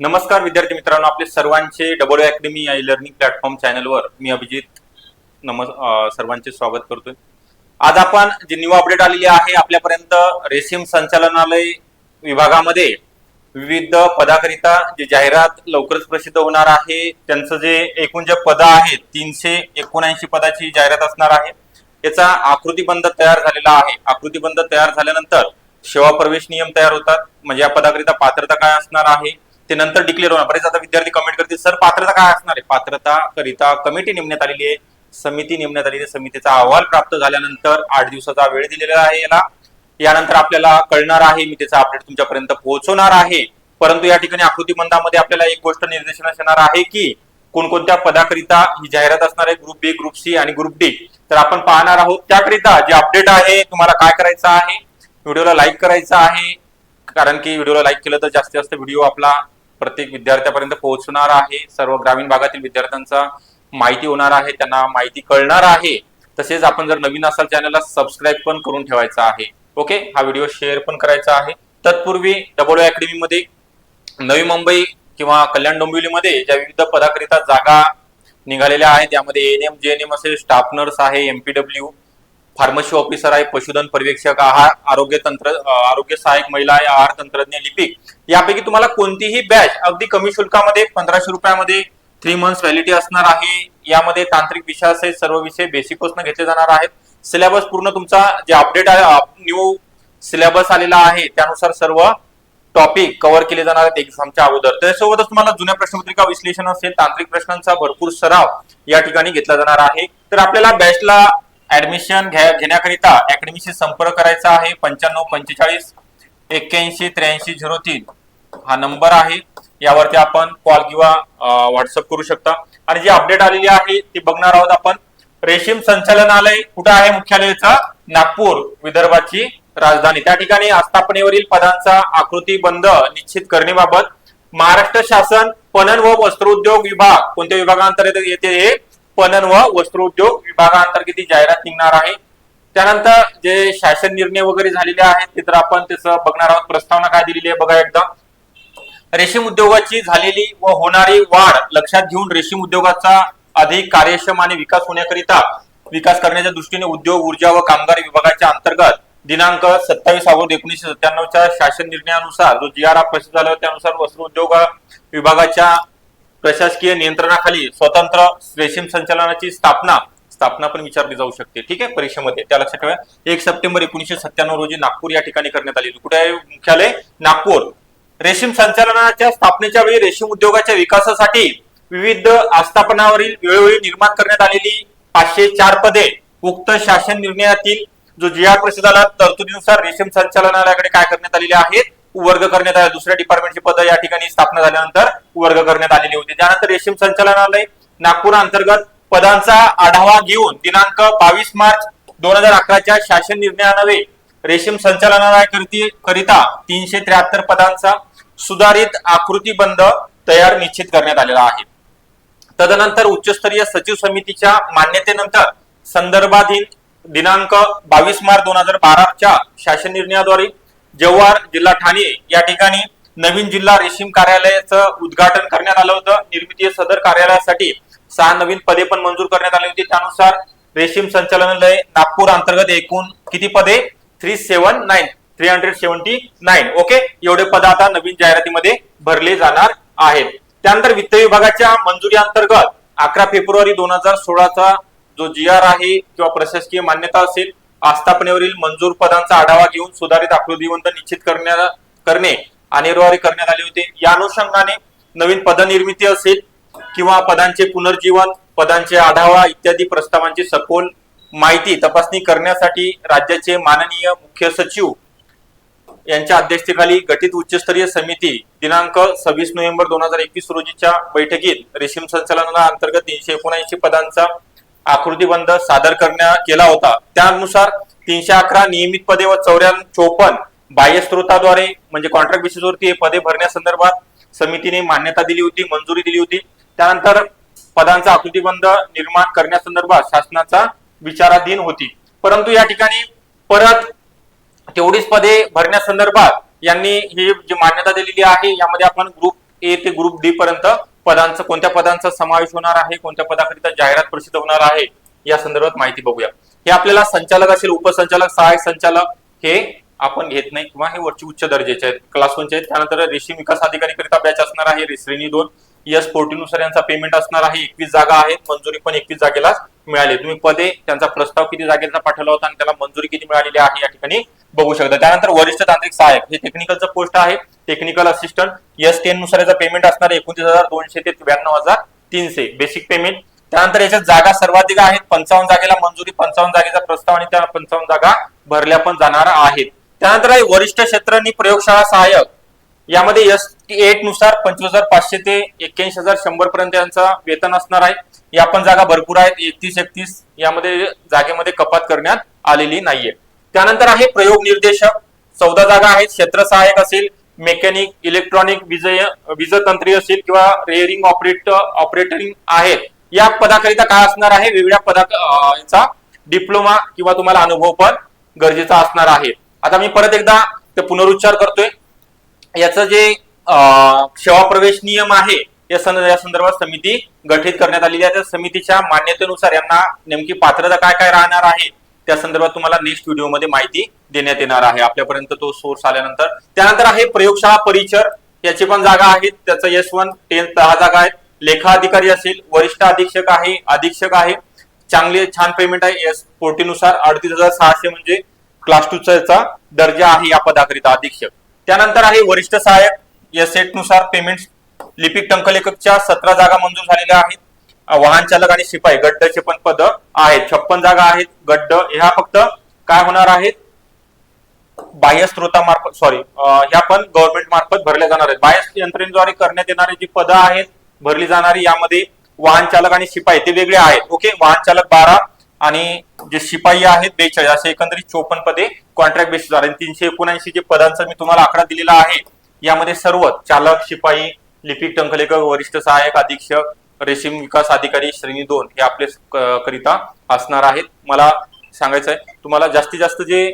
नमस्कार विद्यार्थी मित्रांनो आपले सर्वांचे डबल अकॅडमी या लर्निंग प्लॅटफॉर्म चॅनलवर मी अभिजित नमस् सर्वांचे स्वागत करतोय. आज आपण जी न्यू अपडेट आलेली आहे आपल्यापर्यंत रेशीम संचालनालय विभागामध्ये विविध पदाकरिता जी जाहिरात लवकरच प्रसिद्ध होणार आहे त्यांचं जे एकूण जे पद आहेत तीनशे एकोणऐंशी पदाची जाहिरात असणार आहे. याचा आकृतीबंध तयार झालेला आहे. आकृतीबंध तयार झाल्यानंतर सेवा प्रवेश नियम तयार होतात. म्हणजे या पदाकरिता पात्रता काय असणार आहे? ते नंतर डिक्लेअर होणार. बरेच आता विद्यार्थी कमेंट करतील सर पात्रता काय असणार आहे? पात्रता करिता कमिटी नेमण्यात आलेली आहे. समिती नेमण्यात आलेली आहे. समितीचा अहवाल प्राप्त झाल्यानंतर आठ दिवसाचा वेळ दिलेला आहे याला. यानंतर आपल्याला कळणार आहे मी त्याचा अपडेट तुमच्यापर्यंत पोहोचवणार आहे. परंतु या ठिकाणी आकृतीबंधामध्ये आपल्याला एक गोष्ट निर्देशन येणार आहे की कोणकोणत्या पदाकरिता ही जाहिरात असणार आहे? ग्रुप बी ग्रुप सी आणि ग्रुप डी तर आपण पाहणार आहोत त्याकरिता जे अपडेट आहे तुम्हाला काय करायचं आहे? व्हिडिओला लाईक करायचं आहे. कारण की व्हिडिओला लाईक केलं तर जास्तीत जास्त व्हिडिओ आपला प्रत्येक विद्यार्थ्यापर्यंत पोहोचणार आहे. सर्व ग्रामीण भागातील विद्यार्थ्यांचा माहिती होणार आहे त्यांना माहिती कळणार आहे. तसेच आपण जर नवीन असाल चॅनलला सबस्क्राईब पण करून ठेवायचा आहे. ओके? हा व्हिडिओ शेअर पण करायचा आहे. तत्पूर्वी डबल अकॅडमीमध्ये नवी मुंबई किंवा कल्याण डोंबिवलीमध्ये ज्या विविध पदाकरिता जागा निघालेल्या आहेत त्यामध्ये N M J N M असेल स्टाफ नर्स आहे एमपीडब्ल्यू फार्मसी ऑफिसर आहे पशुधन पर्यवेक्षक आहार आरोग्य तंत्र आरोग्य सहाय्यक महिला आहे आहार तंत्रज्ञ लिपिक. यापैकी तुम्हाला कोणतीही बॅच अगदी कमी शुल्कामध्ये पंधराशे रुपयामध्ये थ्री मंथ्स व्हॅलिटी असणार आहे. यामध्ये तांत्रिक विषयासहित सर्व विषय बेसिकपासून घेतले जाणार आहेत. सिलेबस पूर्ण तुमचा जे अपडेट आहे न्यू सिलेबस आलेला आहे त्यानुसार सर्व टॉपिक कव्हर केले जाणार आहेत एक्झामच्या अगोदर. त्यासोबतच तुम्हाला जुन्या प्रश्नपत्रिका विश्लेषण असेल तांत्रिक प्रश्नांचा भरपूर सराव या ठिकाणी घेतला जाणार आहे. तर आपल्याला बॅचला ऍडमिशन घेण्याकरिता अकॅडमीशी संपर्क करायचा आहे. पंच्याण्णव पंचेचाळीस एक्क्याऐंशी त्र्याऐंशी झिरो तीन. हा नंबर आहे. यावरती आपण कॉल किंवा व्हॉट्सअप करू शकता. आणि जी अपडेट आलेली आहे ती बघणार आहोत आपण. रेशीम संचालनालय कुठं आहे? मुख्यालयाचा नागपूर विदर्भाची राजधानी. त्या ठिकाणी आस्थापनेवरील पदांचा आकृती बंद निश्चित करण्याबाबत महाराष्ट्र शासन पणन व वस्त्रोद्योग विभाग कोणत्या विभागांतर्गत येते हे पणन व वस्त्रोद्योग विभागाअंतर्गत ही जाहिरात निघणार आहे. त्यानंतर जे शासन निर्णय वगैरे झालेले आहेत ते तर आपण त्याचं बघणार आहोत. प्रस्तावना काय दिलेली आहे बघा एकदा. रेशीम उद्योगाची झालेली व होणारी वाढ लक्षात घेऊन रेशीम उद्योगाचा अधिक कार्यक्षम आणि विकास होण्याकरिता विकास करण्याच्या दृष्टीने उद्योग ऊर्जा व कामगार विभागाच्या अंतर्गत दिनांक सत्तावीस ऑगस्ट एकोणीसशे सत्त्याण्णवच्या शासन निर्णयानुसार जो जी आर आर प्रसिद्ध झाला त्यानुसार वस्त्र उद्योग विभागाच्या प्रशासकीय नियंत्रणाखाली स्वतंत्र रेशीम संचालनाची स्थापना स्थापना पण विचारली जाऊ शकते. ठीक आहे? परीक्षेमध्ये. त्या लक्षात ठेवा. एक सप्टेंबर एकोणीशे सत्त्याण्णव रोजी नागपूर या ठिकाणी करण्यात आली कुठे आहे? मुख्यालय नागपूर. रेशीम संचालनाच्या स्थापनेच्या वेळी रेशीम उद्योगाच्या विकासासाठी विविध आस्थापनावरील वेळोवेळी निर्माण करण्यात आलेली पाचशे चार पदे. उक्त शासन निर्णयातील जो जी आर प्रसिद्ध झाला तरतुदीनुसार रेशीम संचालनालयाकडे काय करण्यात आलेले आहेत? वर्ग करण्यात आला. दुसऱ्या डिपार्टमेंटची पदं या ठिकाणी स्थापना झाल्यानंतर वर्ग करण्यात आलेली होती. त्यानंतर रेशीम संचालनालय नागपूर अंतर्गत पदांचा आढावा घेऊन दिनांक बावीस मार्च दोन हजार अकराच्या शासन निर्णयानवे रेशीम संचालनालयाकरिती करिता तीनशे त्र्याहत्तर पदांचा सुधारित आकृतीबंध तयार निश्चित करण्यात आलेला आहे. तदनंतर उच्चस्तरीय सचिव समितीच्या मान्यतेनंतर संदर्भाधीन दिनांक बावीस मार्च दोन हजार बाराच्या शासन निर्णयाद्वारे जव्हार जिल्हा ठाणे या ठिकाणी नवीन जिल्हा रेशीम कार्यालयाचं उद्घाटन करण्यात आलं होतं. निर्मितीय सदर कार्यालयासाठी सहा नवीन पदे पण मंजूर करण्यात आली होती. त्यानुसार रेशीम संचालनालय नागपूर अंतर्गत एकूण किती पदे? Three seven nine three hundred seventy nine okay एवढे पद आता नवीन जाहिरातीमध्ये भरले जाणार आहेत. त्यानंतर वित्त विभागाच्या मंजुरी अंतर्गत अकरा फेब्रुवारी दोन हजार सोळाचा जो जी आर आहे किंवा प्रशासकीय मान्यता असेल आस्थापनेवरील मंजूर पदांचा आढावा घेऊन सुधारित आकृतीवंत निश्चित करण्या करणे अनिवार्य करण्यात आले होते. या अनुषंगाने नवीन पदनिर्मिती असेल किंवा पदांचे पुनर्जीवन पदांचे आढावा इत्यादी प्रस्तावांची सखोल माहिती तपासणी करण्यासाठी राज्याचे माननीय मुख्य सचिव यांच्या अध्यक्षतेखाली गठीत उच्चस्तरीय समिती दिनांक सव्वीस नोव्हेंबर दोन हजार एकवीस रोजीच्या बैठकीत रेशीम संचालनाला अंतर्गत तीनशे एकोणऐंशी पदांचा आकृतीबंध सादर करण्या केला होता. त्यानुसार तीनशे अकरा नियमित पदे व चौऱ्याण्णव चोपन्न बाह्य स्रोताद्वारे म्हणजे कॉन्ट्रॅक्ट बेसिसवरती हे पदे भरण्यासंदर्भात समितीने मान्यता दिली होती मंजुरी दिली होती. त्यानंतर पदांचा आकृतीबंध निर्माण करण्यासंदर्भात शासनाचा विचाराधीन होती. परंतु या ठिकाणी परत तेवढीच पदे भरण्यासंदर्भात यांनी ही जी मान्यता दिलेली आहे यामध्ये आपण ग्रुप ए ते ग्रुप डी पर्यंत पदांचा कोणत्या पदांचा समावेश होणार आहे कोणत्या पदाकरिता जाहिरात प्रसिद्ध होणार आहे या संदर्भात माहिती बघूया. हे आपल्याला संचालक असेल उपसंचालक सहाय्यक संचालक हे आपण घेत नाही किंवा हे वरची उच्च दर्जाचे आहेत. क्लास वनचे आहेत. त्यानंतर रेशीम विकास अधिकारी करिता बॅच असणार आहे श्रेणी दोन. यसनुसार यांचा पेमेंट असणार आहे. एकवीस जागा आहेत. मंजुरी पण एकवीस जागेला मिळाली. तुम्ही पदे त्यांचा प्रस्ताव किती जागेचा पाठवला होता आणि त्याला मंजुरी किती मिळालेली आहे या ठिकाणी बघू शकता. त्यानंतर वरिष्ठ तांत्रिक सहाय्यक. हे टेक्निकलचं पोस्ट आहे. टेक्निकल असिस्टंट यस टेन नुसार याचा पेमेंट असणार एकोणतीस हजार दोनशे ते त्र्याण्णव हजार तीनशे. बेसिक पेमेंट त्यानंतर याच्यात जागा सर्वाधिक आहेत. पंचावन्न जागेला मंजुरी पंचावन्न जागेचा प्रस्ताव आणि त्या पंचावन्न जागा भरल्या पण जाणार आहेत. त्यानंतर आहे वरिष्ठ क्षेत्र आणि प्रयोगशाळा सहाय्यक. यामध्ये एस टी एटनुसार पंचवीस हजार पाचशे ते एक्क्याऐंशी हजार शंभर पर्यंत यांचा वेतन असणार आहे. या पण जागा भरपूर आहेत. एकतीस एकतीस यामध्ये जागेमध्ये कपात करण्यात आलेली नाहीये. त्यानंतर आहे प्रयोग निर्देशक. चौदा जागा आहेत. क्षेत्र सहाय्यक असेल मेकॅनिक इलेक्ट्रॉनिक वीज वीजतंत्री असेल किंवा रेअरिंग ऑपरेटर ऑपरेटरिंग आहेत. या पदाकरिता काय असणार आहे? वेगवेगळ्या पदा डिप्लोमा किंवा तुम्हाला अनुभव पण गरजेचा असणार आहे. आता मी परत एकदा ते पुनरुच्चार करतोय. याचं जे सेवा प्रवेश नियम आहे या संदर्भात समिती गठीत करण्यात आलेली आहे. त्या समितीच्या मान्यतेनुसार यांना नेमकी पात्रता काय काय राहणार आहे त्या संदर्भात तुम्हाला नेक्स्ट व्हिडिओमध्ये माहिती देण्यात येणार आहे. आपल्यापर्यंत तो सोर्स आल्यानंतर. त्यानंतर आहे प्रयोगशाळा परिचर. याची पण जागा आहेत त्याचं एस वन टेन दहा जागा आहेत लेखा अधिकारी असेल वरिष्ठ अधीक्षक आहे अधीक्षक आहे. चांगले छान पेमेंट आहे. एसनुसार अडतीस हजार सहाशे म्हणजे क्लास टूचा दर्जा आहे या पदाकरिता अधीक्षक. त्यानंतर आहे वरिष्ठ सहाय्यक या सेटनुसार पेमेंट लिपिक टंकलेखकच्या सतरा जागा मंजूर झालेल्या आहेत. वाहन चालक आणि शिपाई गड्डचे पण पद आहेत. छप्पन जागा आहेत. गड्ड ह्या फक्त काय होणार आहेत? बाह्य स्रोतामार्फत सॉरी ह्या पण गव्हर्नमेंट मार्फत भरल्या जाणार आहेत. बाह्य यंत्रणेद्वारे करण्यात येणारी जी पदं आहेत भरली जाणारी यामध्ये वाहन चालक आणि शिपाई ते वेगळे आहेत. ओके वाहन चालक बारा आणि जे शिपाई आहेत बेचाळीस असे एकंदरीत चोपन्न पदे कॉन्ट्रॅक्ट बेसिस आणि तीनशे एकोणऐंशी जे पदांचा मी तुम्हाला आकडा दिलेला आहे यामध्ये सर्व चालक शिपाई लिपिक टंकलेखक वरिष्ठ सहाय्यक अधीक्षक रेशीम विकास अधिकारी श्रेणी दोन हे आपले करिता असणार आहेत. मला सांगायचं आहे तुम्हाला जास्तीत जास्त जे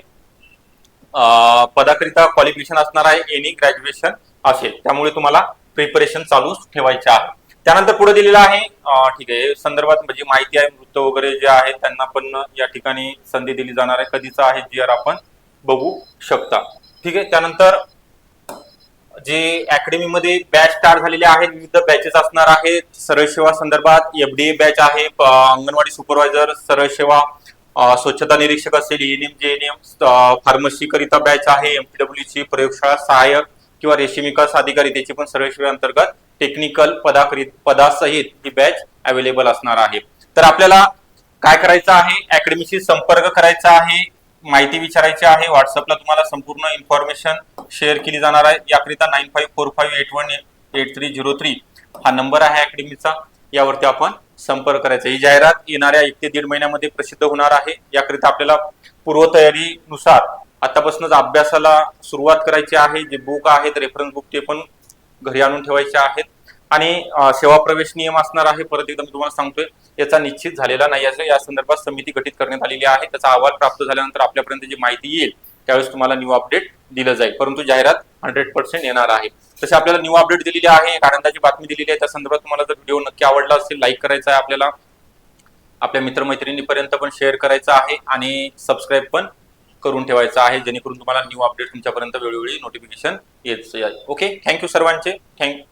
पदाकरिता क्वालिफिकेशन असणार आहे एनी ग्रॅज्युएशन असेल त्यामुळे तुम्हाला प्रिपरेशन चालू ठेवायचे आहे. त्यानंतर पुढे दिलेलं आहे ठीक आहे संदर्भात म्हणजे माहिती आहे वृत्त वगैरे जे आहे त्यांना पण या ठिकाणी संधी दिली जाणार आहे. कधीचा आहे जी आर आपण बघू शकता. ठीक आहे त्यानंतर जे अकॅडमी मध्ये बॅच स्टार्ट झालेले आहेत विविध बॅचेस असणार आहेत. सरळ सेवा संदर्भात एफडीए बॅच आहे अंगणवाडी सुपरवायझर सरळ सेवा स्वच्छता निरीक्षक असेल एएनएम जेएनएम फार्मसी करिता बॅच आहे एमपीडब्ल्यूची प्रयोगशाळा सहाय्यक किंवा रेशीम विकास अधिकारी त्याची पण सरळ सेवे अंतर्गत टेक्निकल पदाकरीत पदासहित ही बॅच अवेलेबल असणार आहे. तर आपल्याला काय करायचं आहे? अकॅडमीशी संपर्क करायचा आहे. माहिती विचारायची आहे. व्हॉट्सअपला तुम्हाला संपूर्ण इन्फॉर्मेशन शेअर केली जाणार आहे. याकरिता nine five four five eight one eight three zero three हा नंबर आहे अकॅडमीचा यावरती आपण संपर्क करायचा. ही जाहिरात येणाऱ्या एक ते दीड महिन्यामध्ये प्रसिद्ध होणार आहे. याकरिता आपल्याला पूर्वतयारीनुसार आतापासूनच अभ्यासाला सुरुवात करायची आहे. जे बुक आहेत रेफरन्स बुक ते पण घरी आणून ठेवायच्या आहेत. आणि सेवा प्रवेश नियम असणार आहे परत एकदा मी तुम्हाला सांगतोय याचा निश्चित झालेला नाही. आहे या संदर्भात समिती गठीत करण्यात आलेली आहे. त्याचा अहवाल प्राप्त झाल्यानंतर आपल्यापर्यंत जी माहिती येईल त्यावेळेस तुम्हाला न्यू अपडेट दिलं जाईल. परंतु जाहिरात हंड्रेड पर्सेंट येणार आहे. तसे आपल्याला न्यू अपडेट दिलेली आहे एक आनंदाची बातमी दिलेली आहे. त्या संदर्भात तुम्हाला जर व्हिडिओ नक्की आवडला असेल लाईक करायचा आहे आपल्याला. आपल्या मित्रमैत्रिणीपर्यंत पण शेअर करायचा आहे आणि सबस्क्राईब पण करून ठेवायचं आहे जेणेकरून तुम्हाला न्यू अपडेट तुमच्यापर्यंत वेळोवेळी नोटिफिकेशन येत ओके थँक्यू सर्वांचे. थँक्यू